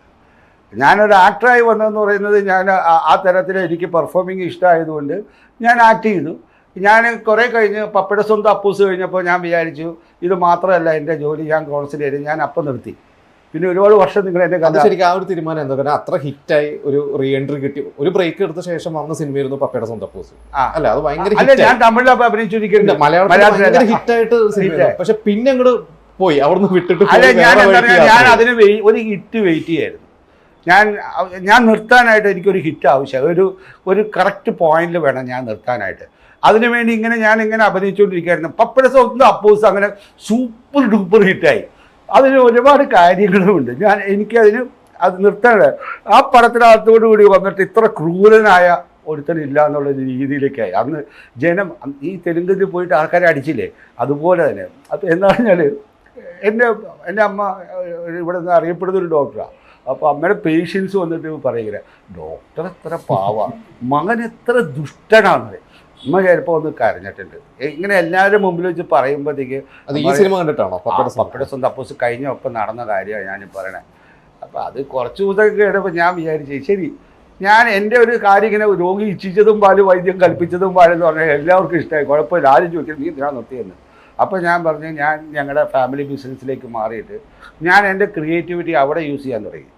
ഞാനൊരു ആക്ടറായി വന്നതെന്ന് പറയുന്നത് ഞാൻ ആ- തരത്തിൽ എനിക്ക് പെർഫോമിങ് ഇഷ്ടമായതുകൊണ്ട് ഞാൻ ആക്ട് ചെയ്തു. ഞാൻ കുറേ കഴിഞ്ഞ് പപ്പയുടെ സ്വന്തം അപ്പൂസ് കഴിഞ്ഞപ്പോൾ ഞാൻ വിചാരിച്ചു ഇത് മാത്രമല്ല എന്റെ ജോലി ഞാൻ കോൺസെൻട്രേറ്റ് ചെയ്ത് ഞാൻ അപ്പം നിർത്തി. പിന്നെ ഒരുപാട് വർഷം നിങ്ങൾ എന്നെ കഥ ശരിക്കും ആ ഒരു തീരുമാനം എന്താ പറയുക? അത്ര ഹിറ്റായി ഒരു റീ എൻട്രി കിട്ടി. ഒരു ബ്രേക്ക് എടുത്ത ശേഷം വന്ന സിനിമയായിരുന്നു പപ്പയുടെ സ്വന്തം പോസ് അല്ല അത് ഭയങ്കര ഞാൻ തമിഴിൽ അഭിനയിച്ചിരിക്കുന്നുണ്ട് മലയാളം. ഹിറ്റായിട്ട് സിനിമ പക്ഷെ പിന്നെ അങ്ങോട്ട് പോയി. അവിടുന്ന് വിട്ടിട്ട് ഞാൻ അതിന് ഒരു ഹിറ്റ് വെയിറ്റ് ചെയ്യായിരുന്നു. ഞാൻ ഞാൻ നിർത്താനായിട്ട് എനിക്കൊരു ഹിറ്റ് ആവശ്യമാണ് ഒരു ഒരു കറക്റ്റ് പോയിന്റിൽ വേണം ഞാൻ നിർത്താനായിട്ട്. അതിനുവേണ്ടി ഇങ്ങനെ ഞാൻ ഇങ്ങനെ അഭിനയിച്ചുകൊണ്ടിരിക്കുകയായിരുന്നു. പപ്പയുടെ സ്വന്തം അപ്പോസ് അങ്ങനെ സൂപ്പർ ഡൂപ്പർ ഹിറ്റായി അതിന് ഒരുപാട് കാര്യങ്ങളുമുണ്ട്. ഞാൻ എനിക്കതിന് അത് നിർത്തണ്ട ആ പടത്തിനകത്തോടു കൂടി വന്നിട്ട് ഇത്ര ക്രൂരനായ ഒരുത്തനില്ല എന്നുള്ള രീതിയിലേക്കായി. അന്ന് ജനം ഈ തെലുങ്കിൽ പോയിട്ട് ആൾക്കാരെ അടിച്ചില്ലേ? അതുപോലെ തന്നെ. അപ്പം എന്താ പറഞ്ഞാൽ എന്റെ എന്റെ അമ്മ ഇവിടെ നിന്ന് അറിയപ്പെടുന്ന ഒരു ഡോക്ടറാണ് അപ്പോൾ അമ്മയുടെ പേഷ്യൻസ് വന്നിട്ട് പറയുക ഡോക്ടർ എത്ര പാവ മകൻ എത്ര ദുഷ്ടനാണ് അമ്മ ചിലപ്പോൾ ഒന്ന് കരഞ്ഞിട്ടുണ്ട്. ഇങ്ങനെ എല്ലാവരും മുമ്പിൽ വെച്ച് പറയുമ്പോഴത്തേക്ക് അത് ഈ സിനിമ കണ്ടിട്ടാണോ? പപ്പയുടെ സ്വന്തം അപ്പോസ് കഴിഞ്ഞ ഒപ്പം നടന്ന കാര്യമാണ് ഞാൻ പറയണേ. അപ്പോൾ അത് കുറച്ച് ദിവസമൊക്കെ കേട്ടപ്പോൾ ഞാൻ വിചാരിച്ചു ശരി ഞാൻ എന്റെ ഒരു കാര്യം ഇങ്ങനെ രോഗി ഇച്ഛിച്ചതും പാൽ വൈദ്യം കൽപ്പിച്ചതും പാലെന്ന് പറഞ്ഞാൽ എല്ലാവർക്കും ഇഷ്ടമായി കുഴപ്പമില്ല. ആരും ചോദിക്കും നീ ഞാൻ നിർത്തിയെന്ന്. അപ്പോൾ ഞാൻ പറഞ്ഞു ഞാൻ ഞങ്ങളുടെ ഫാമിലി ബിസിനസ്സിലേക്ക് മാറിയിട്ട് ഞാൻ എന്റെ ക്രിയേറ്റിവിറ്റി അവിടെ യൂസ് ചെയ്യാൻ തുടങ്ങി.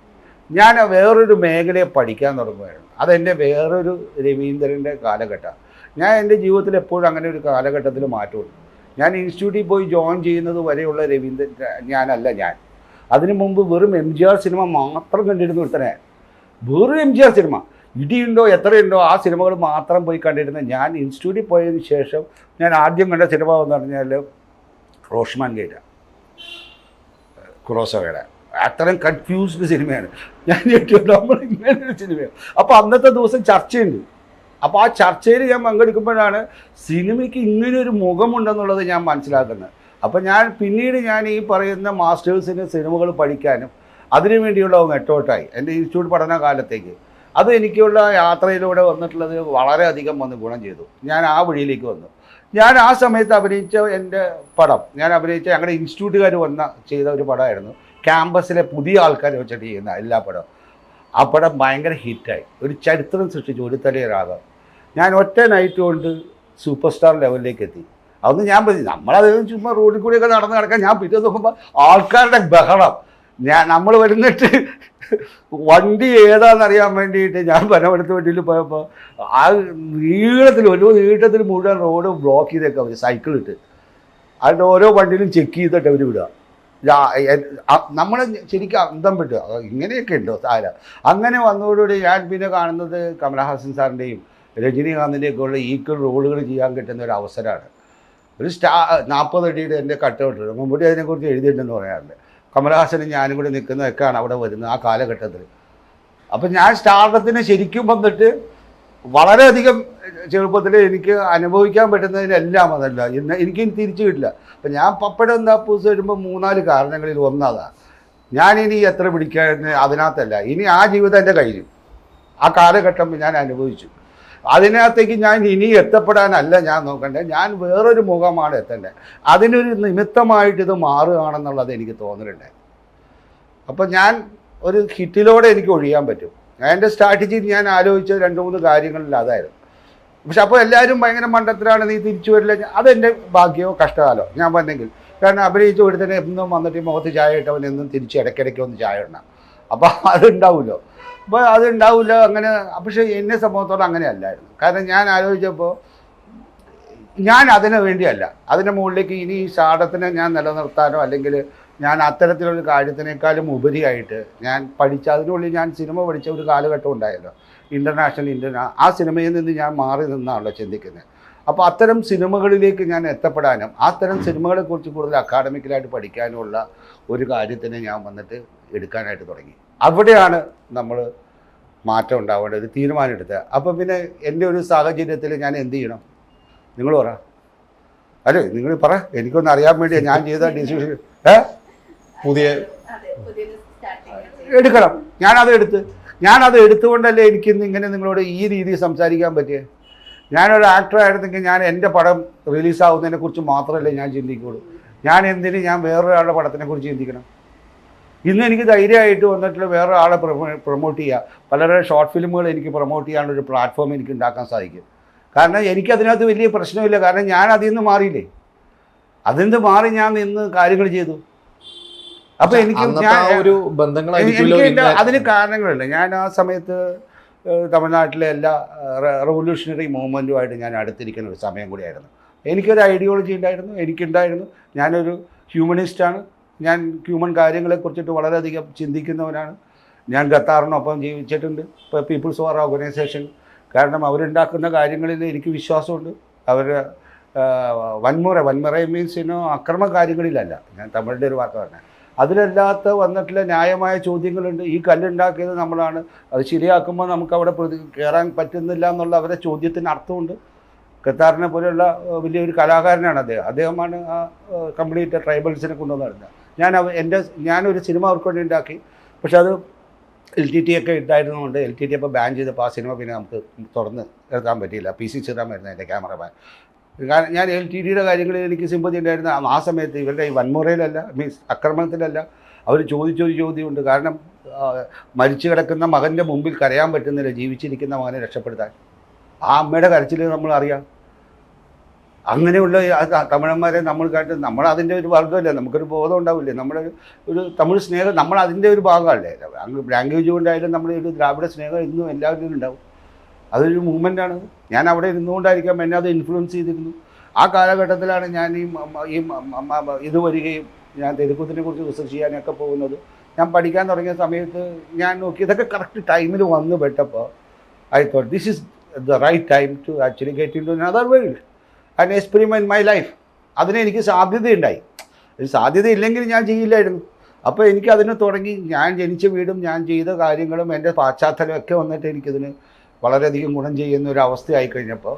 ഞാൻ വേറൊരു മേഖലയെ പഠിക്കാൻ തുടങ്ങുകയായിരുന്നു അതെന്റെ വേറൊരു രവീന്ദ്രന്റെ കാലഘട്ടം. ഞാൻ എന്റെ ജീവിതത്തിൽ എപ്പോഴും അങ്ങനെ ഒരു കാലഘട്ടത്തിൽ മാറ്റമുണ്ട്. ഞാൻ ഇൻസ്റ്റിറ്റ്യൂട്ടിൽ പോയി ജോയിൻ ചെയ്യുന്നത് വരെയുള്ള രവീന്ദ്രൻ ഞാനല്ല ഞാൻ. അതിനു മുമ്പ് വെറും എം ജി ആർ സിനിമ മാത്രം കണ്ടിരുന്ന ഒരുത്തനെ. വെറും എം ജി ആർ സിനിമ. ഇടിയുണ്ടോ എത്രയുണ്ടോ ആ സിനിമകൾ മാത്രം പോയി കണ്ടിരുന്ന ഞാൻ ഇൻസ്റ്റിറ്റ്യൂട്ടിൽ പോയതിന് ശേഷം ഞാൻ ആദ്യം കണ്ട സിനിമ എന്ന് പറഞ്ഞാൽ റോഷ്മാൻ ഗേറ്റ ക്രോസോയുടെ അത്രയും കൺഫ്യൂസ്ഡ് സിനിമയാണ്. ഞാൻ ഏറ്റവും നമ്മൾ ഇങ്ങനെ ഒരു സിനിമയാണ്. അപ്പോൾ അന്നത്തെ ദിവസം ചർച്ചയുണ്ട്. അപ്പോൾ ആ ചർച്ചയിൽ ഞാൻ പങ്കെടുക്കുമ്പോഴാണ് സിനിമയ്ക്ക് ഇങ്ങനെ ഒരു മുഖമുണ്ടെന്നുള്ളത് ഞാൻ മനസ്സിലാക്കുന്നത്. അപ്പോൾ ഞാൻ പിന്നീട് ഞാൻ ഈ പറയുന്ന മാസ്റ്റേഴ്സിന് സിനിമകൾ പഠിക്കാനും അതിനു വേണ്ടിയുള്ള നെട്ടോട്ടായി എന്റെ ഇൻസ്റ്റിറ്റ്യൂട്ട് പഠന കാലത്തേക്ക് അത് എനിക്കുള്ള യാത്രയിലൂടെ വന്നിട്ടുള്ളത് വളരെയധികം വന്ന് ഗുണം ചെയ്തു. ഞാൻ ആ വഴിയിലേക്ക് വന്നു. ഞാൻ ആ സമയത്ത് അഭിനയിച്ച എന്റെ പടം ഞാൻ അഭിനയിച്ച ഞങ്ങളുടെ ഇൻസ്റ്റിറ്റ്യൂട്ടുകാർ വന്ന ചെയ്ത ഒരു പടമായിരുന്നു. ക്യാമ്പസിലെ പുതിയ ആൾക്കാർ വെച്ചിട്ട് ചെയ്യുന്ന എല്ലാ പടം ആ പടം ഭയങ്കര ഹിറ്റായി. ഒരു ചരിത്രം സൃഷ്ടിച്ചു. ഒരു തലയൊരാകാം ഞാൻ ഒറ്റ നൈറ്റ് കൊണ്ട് സൂപ്പർ സ്റ്റാർ ലെവലിലേക്ക് എത്തി. അതൊന്ന് ഞാൻ പറഞ്ഞു നമ്മളത് ചുമ്മാ റോഡിൽ കൂടിയൊക്കെ നടന്ന് കിടക്കാൻ ഞാൻ പിറ്റേ നോക്കുമ്പോൾ ആൾക്കാരുടെ ബഹളം. ഞാൻ നമ്മൾ വരുന്നിട്ട് വണ്ടി ഏതാണെന്നറിയാൻ വേണ്ടിയിട്ട് ഞാൻ പനമെടുത്ത വണ്ടിയിൽ പോയപ്പോൾ ആ നീളത്തിൽ ഒരു നീട്ടത്തിൽ മുഴുവൻ റോഡ് ബ്ലോക്ക് ചെയ്തേക്കാം അവർ സൈക്കിൾ ഇട്ട്. അതിന്റെ ഓരോ വണ്ടിയിലും ചെക്ക് ചെയ്തിട്ട് അവർ വിടുക. നമ്മൾ ശരിക്കും അന്തം പെട്ടു. ഇങ്ങനെയൊക്കെ ഉണ്ടോ താര അങ്ങനെ വന്നതോടുകൂടി ഞാൻ പിന്നെ കാണുന്നത് കമലഹാസൻ സാറിന്റെയും രജനീകാന്തിന്റെയും ഒക്കെ ഉള്ള ഈക്വൽ റോളുകൾ ചെയ്യാൻ കിട്ടുന്ന ഒരു അവസരമാണ്. ഒരു സ്റ്റാ നാൽപ്പത് അടിയുടെ എന്റെ കട്ടൗട്ട് മുമ്പടി അതിനെക്കുറിച്ച് എഴുതിയിട്ടുണ്ടെന്ന് പറയാറുണ്ട് കമലഹാസനും ഞാനും കൂടി നിൽക്കുന്നതൊക്കെയാണ് അവിടെ വരുന്നത് ആ കാലഘട്ടത്തിൽ. അപ്പം ഞാൻ സ്റ്റാർഡത്തിന് ശരിക്കും വന്നിട്ട് വളരെയധികം ചെറുപ്പത്തിൽ എനിക്ക് അനുഭവിക്കാൻ പറ്റുന്നതിനെല്ലാം അതല്ല. ഇന്ന് എനിക്ക് തിരിച്ചു കിട്ടില്ല. അപ്പം ഞാൻ പപ്പടം എന്താ പൂസ് വരുമ്പോൾ മൂന്നാൽ കാരണങ്ങളിൽ ഒന്നതാണ് ഞാനിനി എത്ര പിടിക്കാൻ അതിനകത്തല്ല. ഇനി ആ ജീവിതം എന്റെ കയ്യിൽ ആ കാലഘട്ടം ഞാൻ അനുഭവിച്ചു. അതിനകത്തേക്ക് ഞാൻ ഇനി എത്തപ്പെടാനല്ല ഞാൻ നോക്കണ്ടേ. ഞാൻ വേറൊരു മുഖമാണ് എത്തേണ്ടത് അതിനൊരു നിമിത്തമായിട്ട് ഇത് മാറുകയാണെന്നുള്ളത് എനിക്ക് തോന്നലുണ്ട്. അപ്പം ഞാൻ ഒരു ഹിറ്റിലൂടെ എനിക്ക് ഒഴിയാൻ പറ്റും. എന്റെ സ്ട്രാറ്റജി ഞാൻ ആലോചിച്ച രണ്ട് മൂന്ന് കാര്യങ്ങളിൽ അതായിരുന്നു. പക്ഷെ അപ്പോൾ എല്ലാവരും ഭയങ്കര മണ്ടത്തിലാണ് നീ തിരിച്ചു വരില്ല. അതെന്റെ ഭാഗ്യമോ കഷ്ടകാലോ ഞാൻ വന്നെങ്കിൽ. കാരണം അഭിനയിച്ച് ഒരുത്തനെ എന്നും വന്നിട്ട് മുഖത്ത് ചായ ഇട്ടവൻ എന്നും തിരിച്ച് ഇടയ്ക്കിടയ്ക്ക് ഒന്ന് ചായ ഇടണം. അപ്പോൾ അതുണ്ടാവുമല്ലോ അപ്പോൾ അത് ഉണ്ടാവില്ല അങ്ങനെ പക്ഷേ എന്നെ സംബന്ധിച്ചോളം അങ്ങനെ അല്ലായിരുന്നു കാരണം ഞാൻ ആലോചിച്ചപ്പോൾ ഞാൻ അതിന് വേണ്ടിയല്ല. അതിന്റെ മുകളിലേക്ക് ഇനി ഈ ശാഠത്തിനെ ഞാൻ നിലനിർത്താനോ അല്ലെങ്കിൽ ഞാൻ അത്തരത്തിലൊരു കാര്യത്തിനേക്കാളും ഉപരിയായിട്ട് ഞാൻ പഠിച്ച അതിനുള്ളിൽ ഞാൻ സിനിമ പഠിച്ച ഒരു കാലഘട്ടം ഉണ്ടായല്ലോ. ഇന്റർനാഷണൽ ഇന്ത്യൻ ആ സിനിമയിൽ നിന്ന് ഞാൻ മാറി നിന്നാണല്ലോ ചിന്തിക്കുന്നത് അപ്പോൾ അത്തരം സിനിമകളിലേക്ക് ഞാൻ എത്തപ്പെടാനും അത്തരം സിനിമകളെക്കുറിച്ച് കൂടുതൽ അക്കാഡമിക്കലായിട്ട് പഠിക്കാനുമുള്ള ഒരു കാര്യത്തിന് ഞാൻ വന്നിട്ട് എടുക്കാനായിട്ട് തുടങ്ങി. അവിടെയാണ് നമ്മൾ മാറ്റം ഉണ്ടാവേണ്ടത് ഒരു തീരുമാനം എടുത്തത് അപ്പം പിന്നെ എന്റെ ഒരു സാഹചര്യത്തിൽ ഞാൻ എന്ത് ചെയ്യണം? നിങ്ങൾ പറ. അല്ലേ? നിങ്ങൾ പറ. എനിക്കൊന്ന് അറിയാൻ വേണ്ടി ഞാൻ ചെയ്ത ഡിസിഷൻ ഏ? പുതിയ അതെ പുതിയൊരു സ്റ്റാർട്ടിങ് എടുക്കണം. ഞാനത് എടുത്ത്. ഞാനത് എടുത്തുകൊണ്ടല്ലേ എനിക്ക് ഇന്ന് ഇങ്ങനെ നിങ്ങളോട് ഈ രീതിയിൽ സംസാരിക്കാൻ പറ്റിയേ? ഞാനൊരു ആക്ടർ ആയിരുന്നെങ്കിൽ ഞാൻ എന്റെ പടം റിലീസാവുന്നതിനെ കുറിച്ച് മാത്രമല്ലേ ഞാൻ ചിന്തിക്കുള്ളൂ ഞാൻ എന്തിന് ഞാൻ വേറൊരാളുടെ പടത്തിനെ കുറിച്ച് ചിന്തിക്കണം? ഇന്ന് എനിക്ക് ധൈര്യമായിട്ട് വന്നിട്ടുള്ള വേറൊരാളെ പ്രൊമോ പ്രൊമോട്ട് ചെയ്യുക പലരുടെ ഷോർട്ട് ഫിലിമുകൾ എനിക്ക് പ്രൊമോട്ട് ചെയ്യാനുള്ള ഒരു പ്ലാറ്റ്ഫോം എനിക്ക് ഉണ്ടാക്കാൻ സാധിക്കും. കാരണം എനിക്കതിനകത്ത് വലിയ പ്രശ്നമില്ല. കാരണം ഞാൻ അതിൽ നിന്ന് മാറിയില്ലേ? അതിൽ നിന്ന് മാറി ഞാൻ നിന്ന് കാര്യങ്ങൾ ചെയ്തു. അപ്പോൾ എനിക്ക് ഞാൻ ഒരു എനിക്ക് അതിന് കാരണങ്ങളുണ്ട് ഞാൻ ആ സമയത്ത് തമിഴ്നാട്ടിലെ എല്ലാ റവല്യൂഷണറി മൂവ്മെന്റുമായിട്ട് ഞാൻ അടുത്തിരിക്കുന്ന ഒരു സമയം കൂടിയായിരുന്നു. എനിക്കൊരു ഐഡിയോളജി ഉണ്ടായിരുന്നു. എനിക്കുണ്ടായിരുന്നു. ഞാനൊരു ഹ്യൂമനിസ്റ്റാണ് ഞാൻ ഹ്യൂമൻ കാര്യങ്ങളെ കുറിച്ചിട്ട് വളരെയധികം ചിന്തിക്കുന്നവനാണ്. ഞാൻ ഖത്താറിനൊപ്പം ജീവിച്ചിട്ടുണ്ട്. ഇപ്പോൾ പീപ്പിൾസ് വാർ ഓർഗനൈസേഷൻ കാരണം അവരുണ്ടാക്കുന്ന കാര്യങ്ങളിൽ എനിക്ക് വിശ്വാസമുണ്ട്. അവർ വൻമുറ വൻമുറ മീൻസ് ഇനോ അക്രമ കാര്യങ്ങളിലല്ല. ഞാൻ തമിഴിന്റെ ഒരു വാക്ക് പറഞ്ഞത് അതിലല്ലാത്ത വന്നിട്ടുള്ള ന്യായമായ ചോദ്യങ്ങളുണ്ട്. ഈ കല്ലുണ്ടാക്കിയത് നമ്മളാണ്. അത് ശരിയാക്കുമ്പോൾ നമുക്ക് അവിടെ പ്രതി കയറാൻ പറ്റുന്നില്ല എന്നുള്ള അവരുടെ ചോദ്യത്തിന് അർത്ഥമുണ്ട്. ഖത്താറിനെ പോലെയുള്ള വലിയൊരു കലാകാരനാണ് അദ്ദേഹം. അദ്ദേഹമാണ് ആ കംപ്ലീറ്റ് ട്രൈബൽസിനെ കൊണ്ടുവന്നിരുന്നത് ഞാൻ എന്റെ ഞാനൊരു സിനിമ അവർക്ക് വേണ്ടി ഉണ്ടാക്കി. പക്ഷെ അത് എൽ ടി ടി ഒക്കെ ഉണ്ടായിരുന്നതുകൊണ്ട് എൽ ടി ടി അപ്പോൾ ബാൻ ചെയ്തപ്പോൾ ആ സിനിമ പിന്നെ നമുക്ക് തുറന്ന് എടുക്കാൻ പറ്റിയില്ല. പി സി ശ്രീറാമായിരുന്നു എന്റെ ക്യാമറമാൻ. കാരണം ഞാൻ എൽ ടി ടിയുടെ കാര്യങ്ങളിൽ എനിക്ക് സിമ്പതി ഉണ്ടായിരുന്ന. ആ- സമയത്ത് ഇവരുടെ ഈ വൻമുറയിലല്ല മീൻസ് ആക്രമണത്തിലല്ല അവർ ചോദിച്ചൊരു ചോദ്യമുണ്ട്. കാരണം മരിച്ചു കിടക്കുന്ന മകന്റെ മുമ്പിൽ കരയാൻ പറ്റുന്നില്ല ജീവിച്ചിരിക്കുന്ന മകനെ രക്ഷപ്പെടുത്താൻ. ആ അമ്മയുടെ കരച്ചിൽ നമ്മൾ അറിയാം. അങ്ങനെയുള്ള തമിഴന്മാരെ നമ്മൾ കാട്ടി നമ്മൾ അതിന്റെ ഒരു വർഗമല്ലേ നമുക്കൊരു ബോധം ഉണ്ടാവില്ലേ? നമ്മുടെ ഒരു- തമിഴ് സ്നേഹം നമ്മൾ അതിന്റെ ഒരു ഭാഗമല്ലേ? അങ്ങ് ലാംഗ്വേജ് കൊണ്ടായാലും നമ്മുടെ ഒരു ദ്രാവിഡ സ്നേഹം ഇന്നും എല്ലാവരിലും ഉണ്ടാവും. അതൊരു മൂവ്മെന്റാണ് ഞാൻ അവിടെ ഇരുന്നുകൊണ്ടായിരിക്കാം എന്നെ അത് ഇൻഫ്ലുവൻസ് ചെയ്തിരുന്നു. ആ കാലഘട്ടത്തിലാണ് ഞാൻ ഈ ഈ ഇത് വരികയും ഞാൻ തെരുക്കുത്തിനെ കുറിച്ച് റിസർച്ച് ചെയ്യാനൊക്കെ പോകുന്നത്. ഞാൻ പഠിക്കാൻ തുടങ്ങിയ സമയത്ത് ഞാൻ നോക്കി ഇതൊക്കെ കറക്റ്റ് ടൈമിൽ വന്നു പെട്ടപ്പോൾ I thought this is the right time to actually get into another world and experiment my life അതിന് എനിക്ക് സാധ്യതയുണ്ടായി. ഒരു സാധ്യതയില്ലെങ്കിൽ ഞാൻ ചെയ്യില്ലായിരുന്നു. അപ്പോൾ എനിക്ക് അതിന് തുടങ്ങി. ഞാൻ ജനിച്ച വീടും ഞാൻ ചെയ്ത കാര്യങ്ങളും എന്റെ പാശ്ചാത്തലമൊക്കെ വന്നിട്ട് എനിക്കതിന് വളരെയധികം ഗുണം ചെയ്യുന്ന ഒരു അവസ്ഥയായി കഴിഞ്ഞപ്പോൾ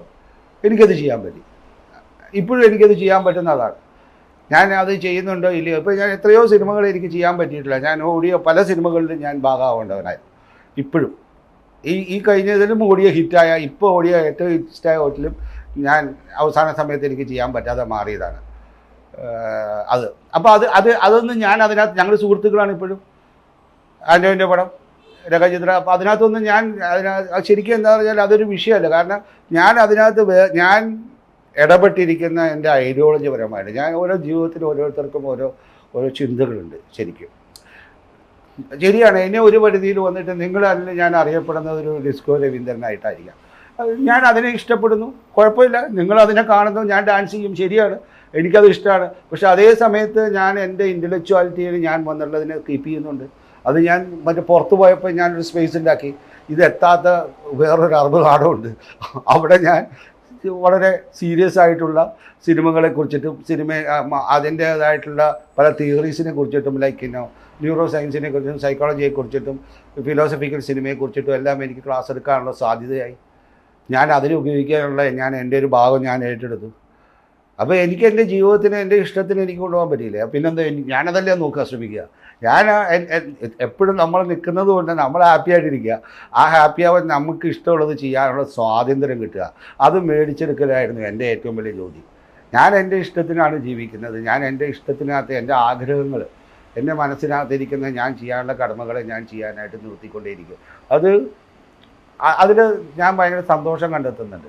എനിക്കത് ചെയ്യാൻ പറ്റി. ഇപ്പോഴും എനിക്കത് ചെയ്യാൻ പറ്റുന്ന അതാണ് ഞാൻ അത് ചെയ്യുന്നുണ്ടോ ഇല്ലയോ? ഇപ്പോൾ ഞാൻ എത്രയോ സിനിമകൾ എനിക്ക് ചെയ്യാൻ പറ്റിയിട്ടില്ല. ഞാൻ ഓടിയ പല സിനിമകളിലും ഞാൻ ഭാഗമാവേണ്ടവനായി ഇപ്പോഴും. ഈ ഈ കഴിഞ്ഞതിലും ഓടിയ ഹിറ്റായ ഇപ്പോൾ ഓടിയ ഏറ്റവും ഹിറ്റായ ഹോട്ടലും ഞാൻ അവസാന സമയത്ത് എനിക്ക് ചെയ്യാൻ പറ്റാതെ മാറിയതാണ്. അത്. അപ്പോൾ അത് അത് അതൊന്നും ഞാൻ അതിനകത്ത് ഞങ്ങൾ സുഹൃത്തുക്കളാണ് ഇപ്പോഴും. ആന്റോന്റെ പടം രകചിത്ര അപ്പോൾ അതിനകത്തൊന്നും ഞാൻ അതിനകത്ത് ശരിക്കും എന്താ പറഞ്ഞാൽ അതൊരു വിഷയമല്ല. കാരണം ഞാൻ അതിനകത്ത് ഞാൻ ഇടപെട്ടിരിക്കുന്ന എന്റെ ഐഡിയോളജി പരമായിട്ട് ഞാൻ ഓരോ ജീവിതത്തിൽ ഓരോരുത്തർക്കും ഓരോ ഓരോ ചിന്തകളുണ്ട് ശരിക്കും. ശരിയാണ്. എന്നെ ഒരു പരിധിയിൽ വന്നിട്ട് നിങ്ങളല്ല ഞാൻ അറിയപ്പെടുന്ന ഒരു ഡിസ്കോ രവീന്ദ്രനായിട്ടായിരിക്കാം. ഞാൻ അതിനെ ഇഷ്ടപ്പെടുന്നു. കുഴപ്പമില്ല. നിങ്ങൾ അതിനെ കാണുന്നു. ഞാൻ ഡാൻസ് ചെയ്യും. ശരിയാണ്. എനിക്കത് ഇഷ്ടമാണ്. പക്ഷെ അതേ സമയത്ത് ഞാൻ എന്റെ ഇന്റലക്ച്വാലിറ്റിയിൽ ഞാൻ വന്നുള്ളതിനെ കീപ്പ് ചെയ്യുന്നുണ്ട്. അത് ഞാൻ മറ്റേ പുറത്ത് പോയപ്പോൾ ഞാനൊരു സ്പേസ് ഉണ്ടാക്കി. ഇത് എത്താത്ത വേറൊരു അറുപത് നാടുണ്ട് അവിടെ ഞാൻ വളരെ സീരിയസ് ആയിട്ടുള്ള സിനിമകളെ കുറിച്ചിട്ടും സിനിമ അതിന്റേതായിട്ടുള്ള പല തിയറീസിനെ കുറിച്ചിട്ടും ലൈക്ക് ഇന്നോ ന്യൂറോ സയൻസിനെ കുറിച്ചും സൈക്കോളജിയെ കുറിച്ചിട്ടും ഫിലോസഫിക്കൽ സിനിമയെ കുറിച്ചിട്ടും എല്ലാം എനിക്ക് ക്ലാസ് എടുക്കാനുള്ള സാധ്യതയായി. ഞാൻ അതിന് ഉപയോഗിക്കാനുള്ള ഞാൻ എന്റെ ഒരു ഭാഗം ഞാൻ ഏറ്റെടുത്തു. അപ്പോൾ എനിക്ക് എന്റെ ജീവിതത്തിന് എന്റെ ഇഷ്ടത്തിന് എനിക്ക് കൊണ്ടുപോകാൻ പറ്റിയില്ല? പിന്നെന്താ ഞാനതല്ലേ നോക്കാൻ ശ്രമിക്കുക? ഞാൻ എപ്പോഴും നമ്മൾ നിൽക്കുന്നത് കൊണ്ട് നമ്മൾ ഹാപ്പി ആയിട്ടിരിക്കുക. ആ ഹാപ്പി ആവാൻ നമുക്ക് ഇഷ്ടമുള്ളത് ചെയ്യാനുള്ള സ്വാതന്ത്ര്യം കിട്ടുക. അത് മേടിച്ചെടുക്കലായിരുന്നു എന്റെ ഏറ്റവും വലിയ ജോലി. ഞാൻ എന്റെ ഇഷ്ടത്തിനാണ് ജീവിക്കുന്നത്. ഞാൻ എന്റെ ഇഷ്ടത്തിനകത്ത് എന്റെ ആഗ്രഹങ്ങൾ എന്റെ മനസ്സിനകത്തിരിക്കുന്ന ഞാൻ ചെയ്യാനുള്ള കടമകളെ ഞാൻ ചെയ്യാനായിട്ട് നിർത്തിക്കൊണ്ടേയിരിക്കും. അത് അതിൽ ഞാൻ ഭയങ്കര സന്തോഷം കണ്ടെത്തുന്നുണ്ട്.